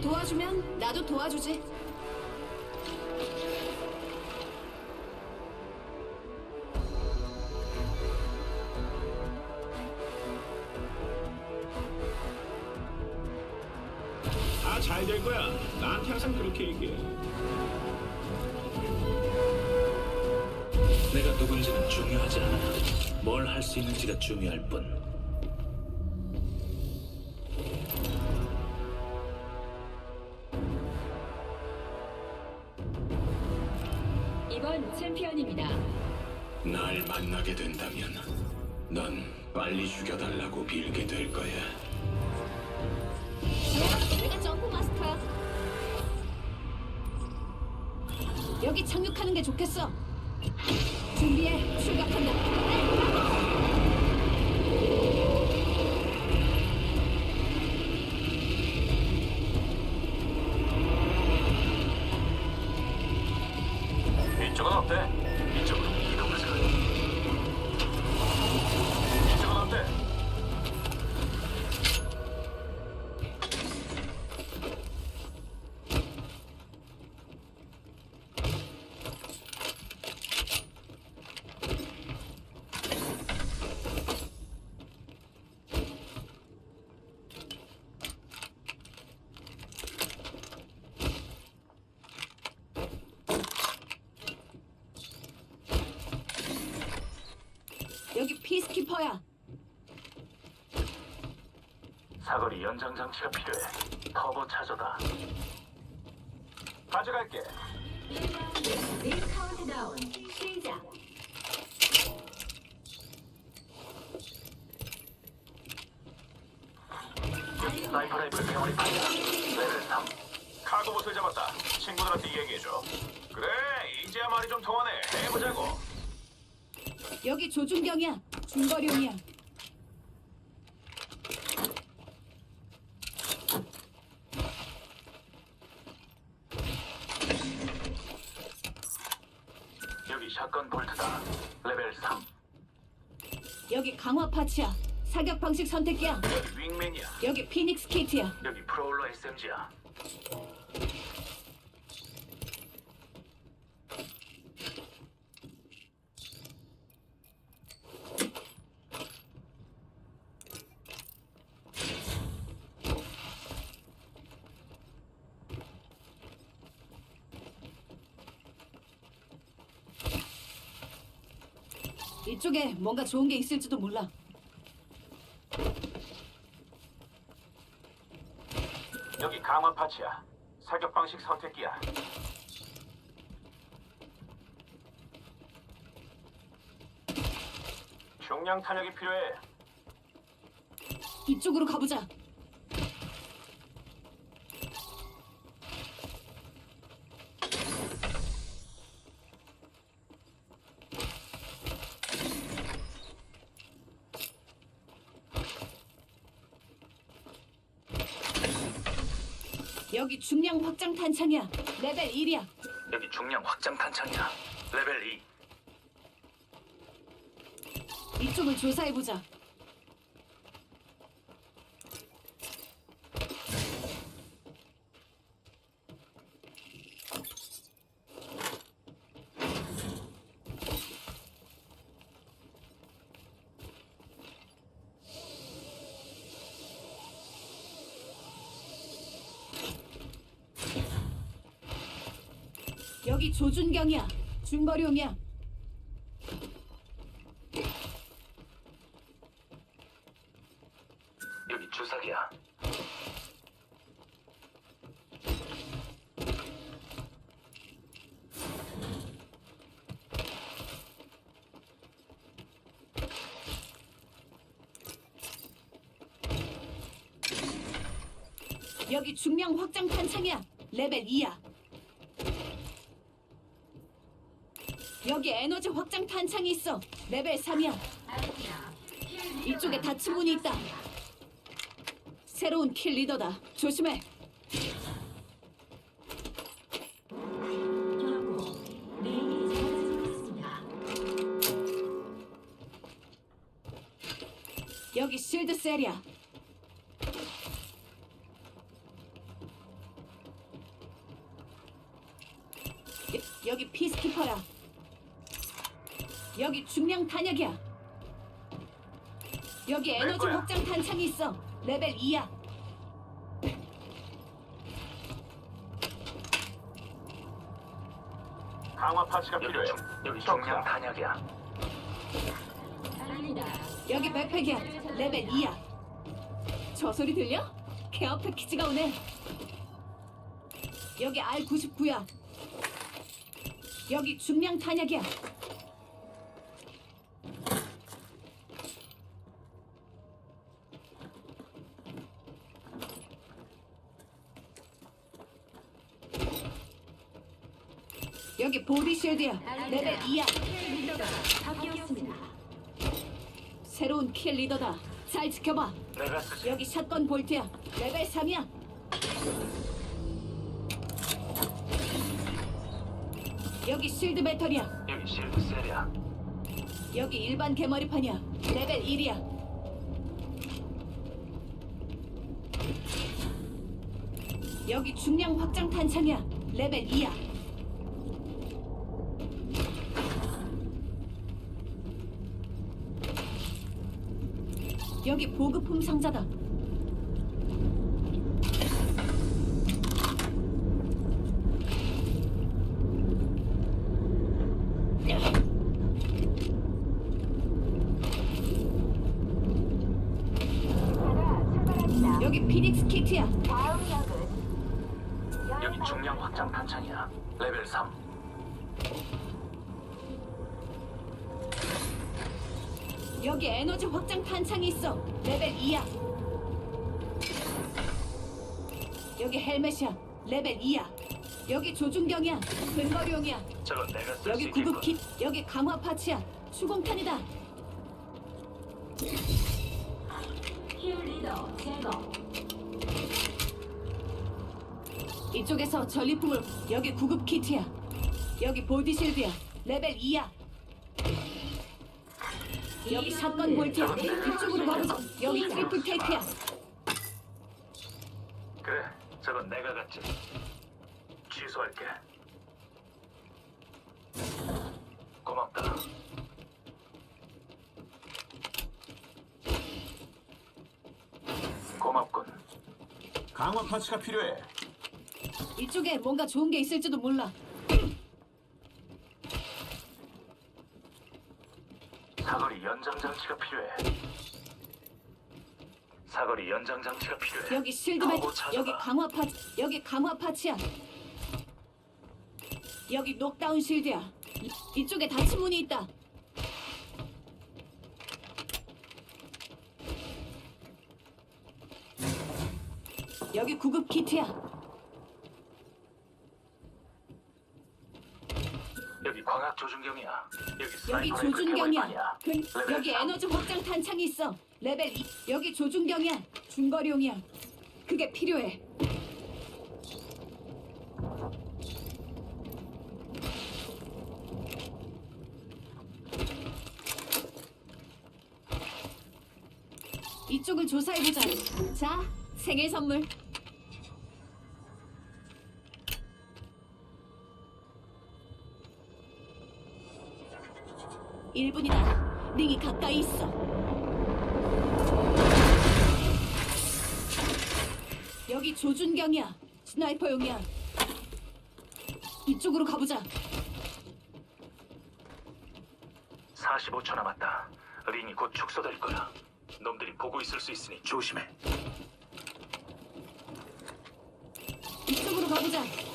날 도와주면 나도 도와주지. 다 잘 될 거야. 나한테 항상 그렇게 얘기해. 내가 누군지는 중요하지 않아. 뭘 할 수 있는지가 중요할 뿐. 날 만나게 된다면 넌 빨리 죽여달라고 빌게 될 거야. 내가 점프 마스터야. 여기 착륙하는 게 좋겠어. 준비해, 출격한다. 스키퍼야. 사거리 연장 장치가 필요해. 터보 차저다. 가져갈게. 링 카운트다운 시작. 스나이퍼 라이플 병원이. 레벨 3. 카고 못을 잡았다. 친구들한테 얘기해줘. 그래, 이제야 말이 좀 통하네. 해보자고. 여기 조준경이야. 중거리용이야. 여기 샷건 볼트다. 레벨 3. 여기 강화 파츠야. 사격 방식 선택기야. 여기 윙맨이야. 여기 피닉스 키트야. 여기 프로울러 SMG야. 이쪽에 뭔가 좋은 게 있을지도 몰라. 여기 강화 파츠야. 사격 방식 선택기야. 중량 탄약이 필요해. 이쪽으로 가보자. 여기 중량 확장 탄창이야. 레벨 1이야. 여기 중량 확장 탄창이야. 레벨 2. 이쪽을 조사해보자. 여기 조준경이야. 중거리용이야. 여기 주사기야. 여기 중량 확장 탄창이야. 레벨 2야. 여기 에너지 확장 탄창이 있어. 레벨 3이야. 이쪽에 닫힌 문이 있다. 새로운 킬 리더다. 조심해. 여기 실드 셀이야. 여기 중량 탄약이야. 여기 에너지 거야. 확장 탄창이 있어. 레벨 2야. 강화 파츠가 필요해. 여기 중량 탄약이야. 여기 백팩이야. 레벨 2야. 저 소리 들려? 케어 패키지가 오네. 여기 R99야. 여기 중량 탄약이야. 여기 보디 쉴드야. 레벨 2야. 새로운 킬 리더다. 잘 지켜봐. 내가 쓰지. 여기 샷건 볼트야. 레벨 3이야. 여기 실드 배터리야. 여기 실드 셀이야. 여기 일반 개머리판이야. 레벨 1이야. 여기 중량 확장 탄창이야. 레벨 2야. 여기 보급품 상자다. 여기 피닉스 키트야. 여기 중량 확장 탄창이야. 레벨 3. 여기 에너지 확장 탄창이 있어. 레벨 2야. 여기 헬멧이야. 레벨 2야. 여기 조준경이야. 근거리용이야. 저건 내가 쓸 수 여기 있겠군. 구급 킷. 여기 강화 파츠야. 수공탄이다. 이쪽에서 전리품을 여기 구급 키트야. 여기 보디실드야. 레벨 2야. 여기 사건 볼트야. 이쪽으로 가보자. 여기 트리플 테이프야. 그래, 저건 내가 갖지. 취소할게. 고맙다. 고맙군. 강화 파츠가 필요해. 이쪽에 뭔가 좋은 게 있을지도 몰라. 사거리 연장 장치가 필요해. 사거리 연장 장치가 필요해. 여기 실드 배 하고. 여기 강화 파츠 여기 강화 파츠야. 여기 녹다운 실드야. 이, 이쪽에 닫힌 문이 있다. 여기 구급 키트야. 여기 광학 조준경이야. 여기 여기 조준경이야. 그, 레벨 여기 삼. 에너지 확장 탄창이 있어. 레벨 2. 여기 조준경이야. 중거리용이야. 그게 필요해. 이쪽을 조사해보자. 자, 생일 선물. 일분이다 링이 가까이 있어. 여기 조준경이야. 스나이퍼용이야. 이쪽으로 가보자. 45초 남았다. 링이 곧 축소될 거야. 놈들이 보고 있을 수 있으니 조심해. 이쪽으로 가보자.